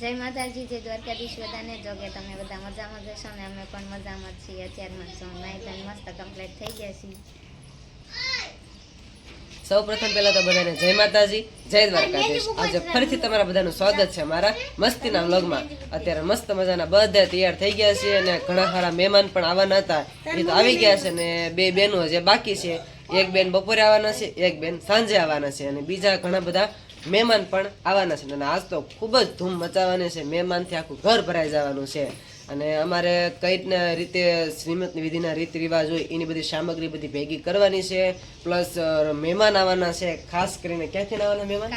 જય માતાજી, જય દ્વારકાધીશ, બધાને જો કે તમે બધા મજામાં જશો ને અમે પણ મજામાં છીએ, અત્યારમાં છો નાઈ ધોઈને મસ્ત કમ્પ્લીટ થઈ ગયા છીએ. સૌ પ્રથમ પહેલા તો બધાને જય માતાજી, જય દ્વારકાધીશ. આજે ફરીથી તમારા બધાનું સ્વાગત છે મારા મસ્તીના વ્લોગમાં. અત્યારે મસ્ત મજાના બધા તૈયાર થઈ ગયા છે અને ઘણા ખરા મહેમાન પણ આવવાના હતા. એ તો આવી ગયા છે ને બે બેનો જે બાકી છે. એક બેન બપોરે આવવાના છે, એક બેન સાંજે આવવાના છે અને બીજા ઘણા બધા મહેમાન પણ આવવાના છે. અને આજ તો ખૂબ જ ધૂમ મચાવવાની છે. મહેમાનથી આખું ઘર ભરાઈ જવાનું છે. અને અમારે કઈ રીતના રીતે શ્રીમતની વિધિના રીત રિવાજ હોય એની બધી સામગ્રી બધી ભેગી કરવાની છે પ્લસ મહેમાન આવવાના છે ખાસ કરીને ક્યાંથી આવવાના મહેમાન?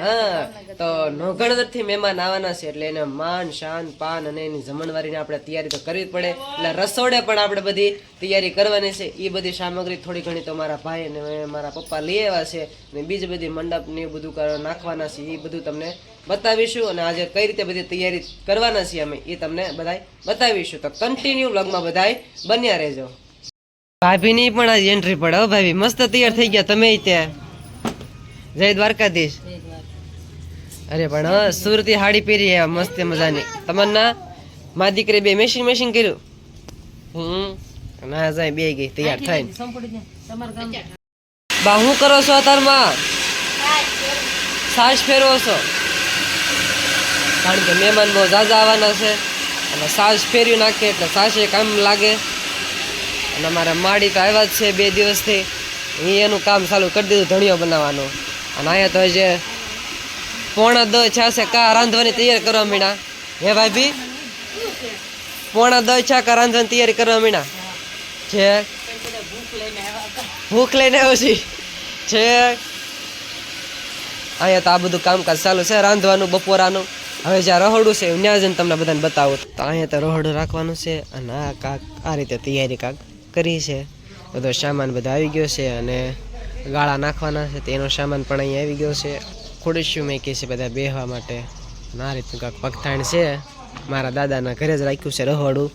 હા તો નોગણવરથી મહેમાન આવવાના છે એટલે એને માન શાન પાન અને એની જમણવારીને આપણે તૈયારી તો કરવી જ પડે. એટલે રસોડે પણ આપણે બધી તૈયારી કરવાની છે. એ બધી સામગ્રી થોડી ઘણી તો મારા ભાઈ અને મારા પપ્પા લઈ આવ્યા છે અને બીજી બધી મંડપ ને બધું નાખવાના છે. એ બધું તમને બતાવીશું અને આજે કઈ રીતે બધી તૈયારી કરવાના છીએ અમે એ તમને બધાય બતાવીશું. તો કન્ટિન્યુ વ્લોગમાં બધાય બન્યા રહેજો. ભાભીની પણ આજ એન્ટ્રી પડે હો ભાભી. મસ્ત તૈયાર થઈ ગયા તમે ત્યાં. જય દ્વારકાધીશ. અરે પણ સુરતી હાડી પહેરી મસ્ત મજાની. તમન્ના મા દીકરી બે મેશિંગ મેશિંગ કર્યું. હમ ના જાય બે ગઈ તૈયાર થાય બા હું કરો છો અત્યારમાં? સાસ ફેરવો છો? કારણ કે મહેમાન બહુ ઝાઝા આવવાના છે. અને સાસ ફેરવી નાખે એટલે સાસે કામ લાગે. અને અમારા માડી તો આવ્યા જ છે બે દિવસથી. એ એનું કામ ચાલુ કરી દીધું ધણિયો બનાવવાનું. અને અહીંયા તો જે પોણા દસ છાસે કા રાંધવાની તૈયારી કરવા મીણા. હે ભાભી? પોણા દસ છા કા રાંધવાની તૈયારી કરવા મીણા? છે ભૂખ લઈને આવ્યો છે. છે અહીંયા તો આ બધું કામકાજ ચાલુ છે રાંધવાનું, બપોરાનું. હવે જ્યાં રહોડું છે, ત્યાં જઈને તમને બધાને બતાવો. તો અહીંયા તો રહોડું રાખવાનું છે અને આ કાક, આ રીતે તૈયારી કાક કરી છે. બધો સામાન બધા આવી ગયો છે અને ગાળા નાખવાના છે, તેનો સામાન પણ અહીંયા આવી ગયો છે. ખુરશીઓ મેકી છે બધા બેહવા માટે. આ રીતનું કાંક પગથાણ છે. મારા દાદાના ઘરે જ રાખ્યું છે રહોડું.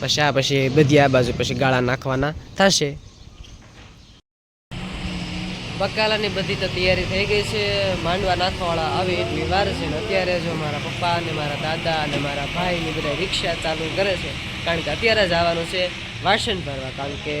પછી આ પછી બધી આ બાજુ પછી ગાળા નાખવાના થશે. બકાલાની બધી તો તૈયારી થઈ ગઈ છે. માંડવા નાખવાવાળા આવે એટલી વાર છે ને અત્યારે જો મારા પપ્પા અને મારા દાદા અને મારા ભાઈની બધા રિક્ષા ચાલુ કરે છે. કારણ કે અત્યારે જ આવવાનું છે વાસણ ભરવા. કારણ કે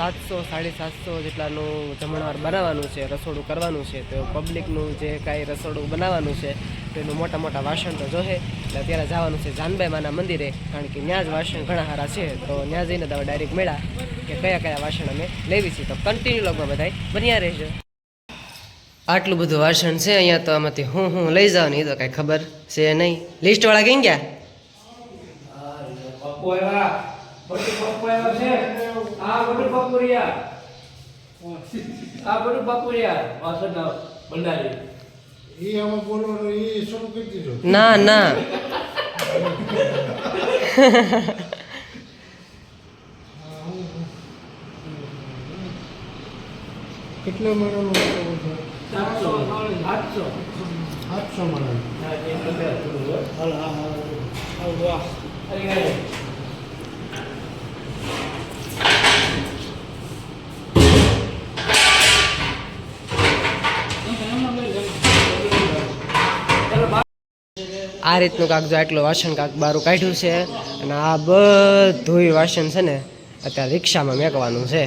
સાતસો, સાડી સાતસો જેટલાનું જમણવાર બનાવવાનું છે, રસોડું કરવાનું છે, તો પબ્લિકનું જે કાંઈ રસોડું બનાવવાનું છે તેનું મોટા મોટા વાસણ તો જોહે. એટલે અત્યારે જવાનું છે જાનબાઈ માના મંદિરે, કારણ કે ત્યાં જ વાસણ ઘણા સારા છે. તો ત્યાં જઈને તમે ડાયરેક્ટ મેળા કે કયા કયા વાસણ અમે લેવી છીએ તો કન્ટિન્યુ લગભગ બધાય બન્યા રહેજો. આટલું બધું વાસણ છે, અહીંયા તો આમાંથી હું હું લઈ જાઉં ને તો કાંઈ ખબર છે નહીં. લિસ્ટવાળા કઈ ગયા? પપ્પુ આવ્યા બધું પપ્પુ આવ્યા છે આ બધું પપુરિયા આ બધું પપુરિયા વાસણ બંડારી એ આમાં બોલવાનું એ શરૂ કરી દીધું ના ના કેટલા માળાનું બનાવવું છે સાતસો આઠસો આઠસો માળાનું હા, એ તો બે થોડું હોય. હાલ હા હા આવ વાહ. આ રીતનું કાગજો આટલું વાસણ કાક બારું કાઢ્યું છે અને આ બધું વાસણ છે ને અત્યારે રિક્ષામાં મેકવાનું છે?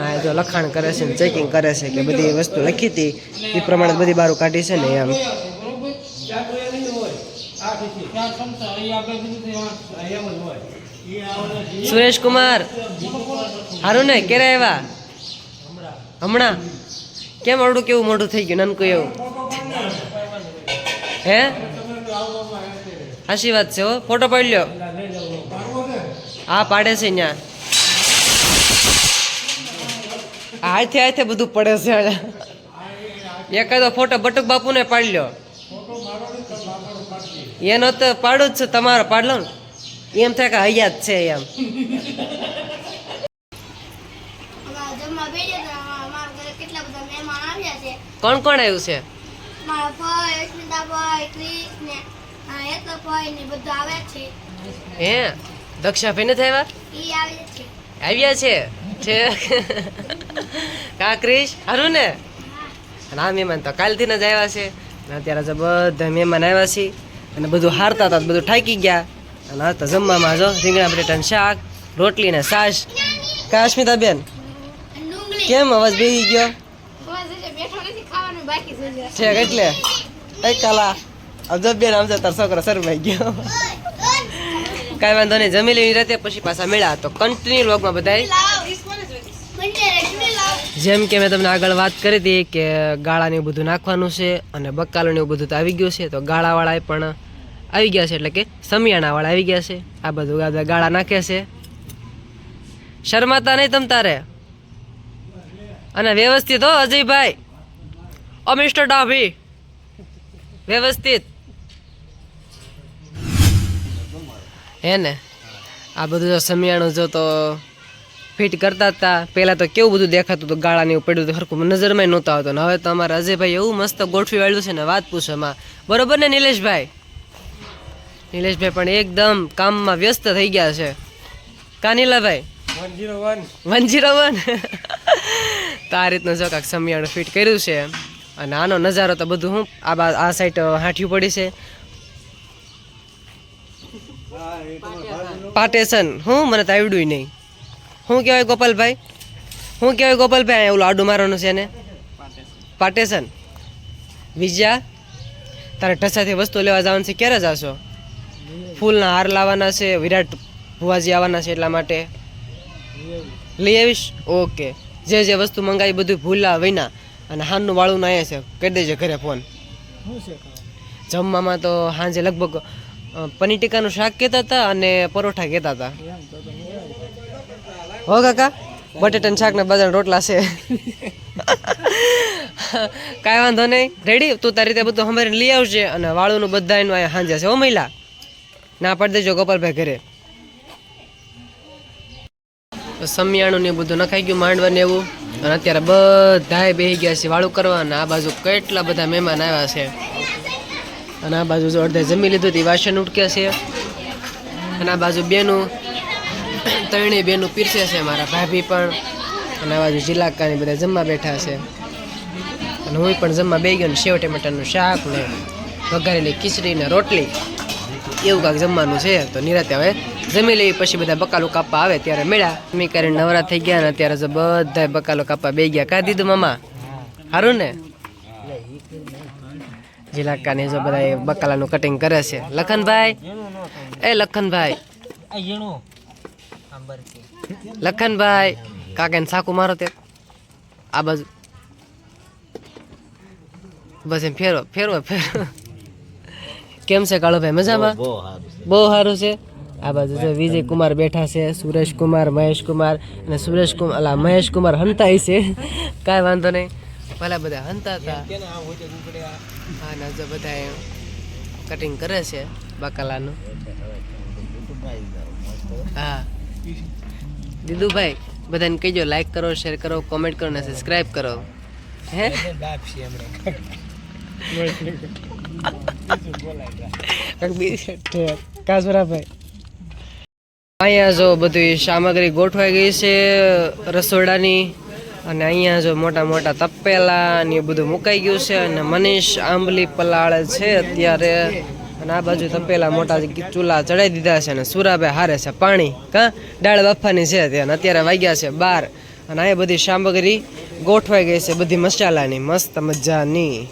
આ જો લખાણ કરે છે ને ચેકિંગ કરે છે કે બધી વસ્તુ લખી હતી, એ પ્રમાણે બધી બારું કાઢી છે ને એમ જ. સુરેશ કુમાર સારું ને, ક્યારે આવ્યા હમણાં કેમ આવડું કેવું મોઢું થઈ ગયું, નાનકું એવું હે? સાચી વાત છે હો. ફોટો પાડી લ્યો. હા પાડે છે ત્યાં હાથે હાથે બધું પડે છે એકાદો ફોટો બટુક બાપુને પાડી લ્યો. એનો તો પાડું જ છે તમારો પાડલો ને. એમ થાય કે હૈયા જ છે એમ. કોણ કોણ આવ્યું છે? મારા ભાઈ અસ્મિતાભાઈ ક્રિશ ને આ હેતલભાઈ ને બધા આવ્યા છે. હે? દક્ષાભાઈ નથી આવ્યા? ઈ આવે છે. આવ્યા છે? છે. કા ક્રિશ? હારું ને? ના મહેમાન તો કાલથી જ આવ્યા છે. અને અત્યારે જો બધા મહેમાન આવ્યા છે. અને બધું હારતા હતા બધું ઠાકી ગયા. અને તો જમવામાં જો રીંગણા બટેટાનું શાક રોટલી ને સાસ કાશ્મિતા બેન કેમ અવાજ બેસી ગયો? છે એટલે. એ કાલા અજબ બેન આમ તાર છોકરો શરમાઈ ગયો. કાંઈ વાંધો નહીં, જમી લેવી રાતે પછી પાછા મેળા તો કન્ટિન્યુ લોગમાં બધાય. જેમ કે મેં તમને આગળ વાત કરી હતી કે ગાળાને એવું બધું નાખવાનું છે અને બકાલું એવું બધું તો આવી ગયું છે, તો ગાળાવાળા પણ આવી ગયા છે, એટલે કે સમિયાણાવાળા આવી ગયા છે. આ બધું બધા ગાળા નાખે છે. શરમાતા નહીં તમ તારે? અને વ્યવસ્થિત હો, અજયભાઈ. ઓ, મિસ્ટર ડાભી. વ્યવસ્થિત. હે ને? આ બધું જો સમિયાણું જો તો ફિટ કરતા હતા પહેલાં તો કેવું બધું દેખાતું હતું, ગાળાને એવું પડ્યું હરખું નજરમાં નહોતા આવતો. ને હવે તો અમારા અજયભાઈ એવું મસ્ત ગોઠવી વાળ્યું છે ને, વાત પૂછો એમાં. બરોબર ને, નિલેશભાઈ? નિલેશભાઈ પણ એકદમ કામમાં વ્યસ્ત થઈ ગયા છે. કા નીલાભાઈ? One zero one. તો આ રીતનું જો કાંક સમિયાણું ફિટ કર્યું છે. અને આનો નજારો તો બધું હું આ આ સાઈડ હાંઠિયું પડી છે. પાટેશન હું? મને તો આવડ્યું નહીં. શું કહેવાય ગોપાલભાઈ? શું કહેવાય ગોપાલભાઈ? ઓલું આડું મારવાનું છે ને પાટેશન વિજયા, તારે ઢસાથી વસ્તુ લેવા જવાનું છે, ક્યારે જશો? ફૂલના હાર લાવવાના છે, વિરાટ ભુવાજી આવવાના છે એટલા માટે. લઈ આવીશ? ઓકે. જે જે વસ્તુ મંગાવી, બધું ભૂલા વિના. અને હાનનું વાળું ના છે. કરી દેજે ઘરે ફોન. જમવામાં તો સાંજે લગભગ પનીર ટીકાનું શાક કહેતા હતા અને પરોઠા કહેતા હતા. હો કાકા બટેટાનું શાક ને બધા રોટલા છે. કાંઈ વાંધો નહીં. રેડી તું તારી રીતે બધું હમરે લઈ આવજે અને વાળુનું બધા એનું અહીંયા સાંજે છે. હો મહિલા ના પડી દેજો ગોપાલભાઈ ઘરે. સમિયાણું ને બધું નખાઈ ગયું માંડવા ને એવું. અને અત્યારે બધાએ બેસી ગયા છે વાળું કરવા. અને આ બાજુ કેટલા બધા મહેમાન આવ્યા છે. અને આ બાજુ જો અડધે જમી લીધું હતી વાસણ ઉટક્યા છે. અને આ બાજુ બેનું, ત્રણેય બેનું પીરસે છે મારા ભાભી પણ. અને આ બાજુ જિલ્લાકાની બધા જમવા બેઠા છે. અને હું પણ જમવા બે ગયો ને સેવ ટમેટાનું શાક ને વઘારેલી ખીચડી ને રોટલી. એવું કાંઈક જમવાનું છે. તો નિરાતે હવે જમી લઈ પછી બધા બકાલો કાપવા આવે ત્યારે મેળા. જમી કરીને નવરા થઈ ગયા ને અત્યારે જો બધા બકાલો કાપવા બે ગયા. કા દીધું મામા? સારું ને? જીલાકાને જો બધા એ બકાલાનું કટિંગ કરે છે. લખનભાઈ? એ લખનભાઈ. લખનભાઈ કાકાને સાકુ મારો તે. આ બાજુ. બસ એમ ફેરવો ફેરવો ફેરવો. કેમ છે કાળુભાઈ? મજામાં? બહુ સારું છે? આ બાજુ જો વિજય કુમાર બેઠા છે સુરેશ કુમાર મહેશ કુમાર અને સુરેશ કુમાર અલા મહેશ કુમાર હંતાય છે. કાંઈ વાંધો નહીં. ભલા બધા હંતા હતા હા ના જો બધા કટિંગ કરે છે બકાલાનું. હા. દીદુભાઈ બધાને કહેજો લાઈક કરો શેર કરો કોમેન્ટ કરો ને સબસ્ક્રાઈબ કરો. હે? કાસુરાભાઈ અહીંયા જો બધી સામગ્રી ગોઠવાઈ ગઈ છે, રસોડાની. અને અહીંયા જો મોટા મોટા તપેલા ને બધું મુકાઈ ગયું છે અને મનીષ આંબલી પલાળે છે અત્યારે. અને આ બાજુ તપેલા મોટા ચૂલા ચડાવી દીધા છે અને સુરાભાઈ હારે છે પાણી. કા? દાળ બાફાની છે ત્યાં અત્યારે વાગ્યા છે બાર. અને અહીંયા બધી સામગ્રી ગોઠવાઈ ગઈ છે બધી મસાલાની. મસ્ત મજાની.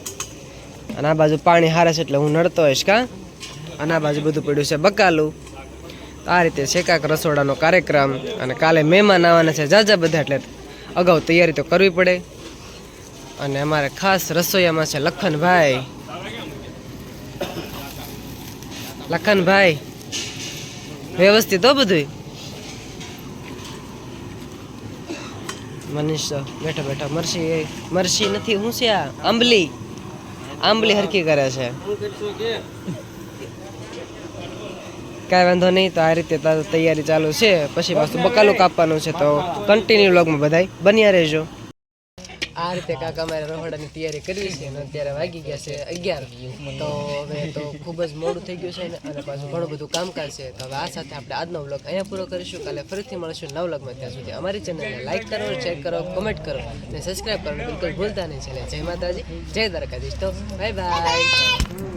અને આ બાજુ પાણી હારે છે એટલે હું નડતો હોઈશ, કા? અને આ બાજુ બધું પડ્યું છે બકાલું. આ રીતે શેકાક રસોડાનો કાર્યક્રમ અને કાલે મહેમાન આવવાના છે જાજા બધા એટલે અગાઉ તૈયારી તો કરવી પડે. અને અમારે ખાસ રસોઈયામાં છે લખનભાઈ. લખનભાઈ, વ્યવસ્થિત હો બધું મનીષ તો બેઠો બેઠો મરસી મરસી નથી, હું છે આંબલી. આંબલી હરકી કરે છે. કાંઈ વાંધો નહીં, તો આ રીતે તૈયારી ચાલુ છે. પછી પાછું બકાલું કાપવાનું છે, તો કન્ટિન્યુ લોગમાં બધાય. બન્યા રહેજો. આ રીતે કાકા અમારે રહોડાની તૈયારી કરવી છે, અને અત્યારે વાગી ગયા છે અગિયાર. તો હવે તો ખૂબ જ મોડું થઈ ગયું છે ને અને પાછું ઘણું બધું કામકાજ છે. તો હવે આ સાથે આપણે આજનો વ્લોગ અહીંયા પૂરો કરીશું. કાલે ફરીથી મળીશું નવ વ્લોગમાં ત્યાં સુધી અમારી ચેનલને લાઇક કરો શેર કરો કોમેન્ટ કરો, અને સબસ્ક્રાઈબ કરો બિલકુલ ભૂલતા નહીં. છે જય માતાજી, જય દ્વારકાધીશ. તો બાય બાય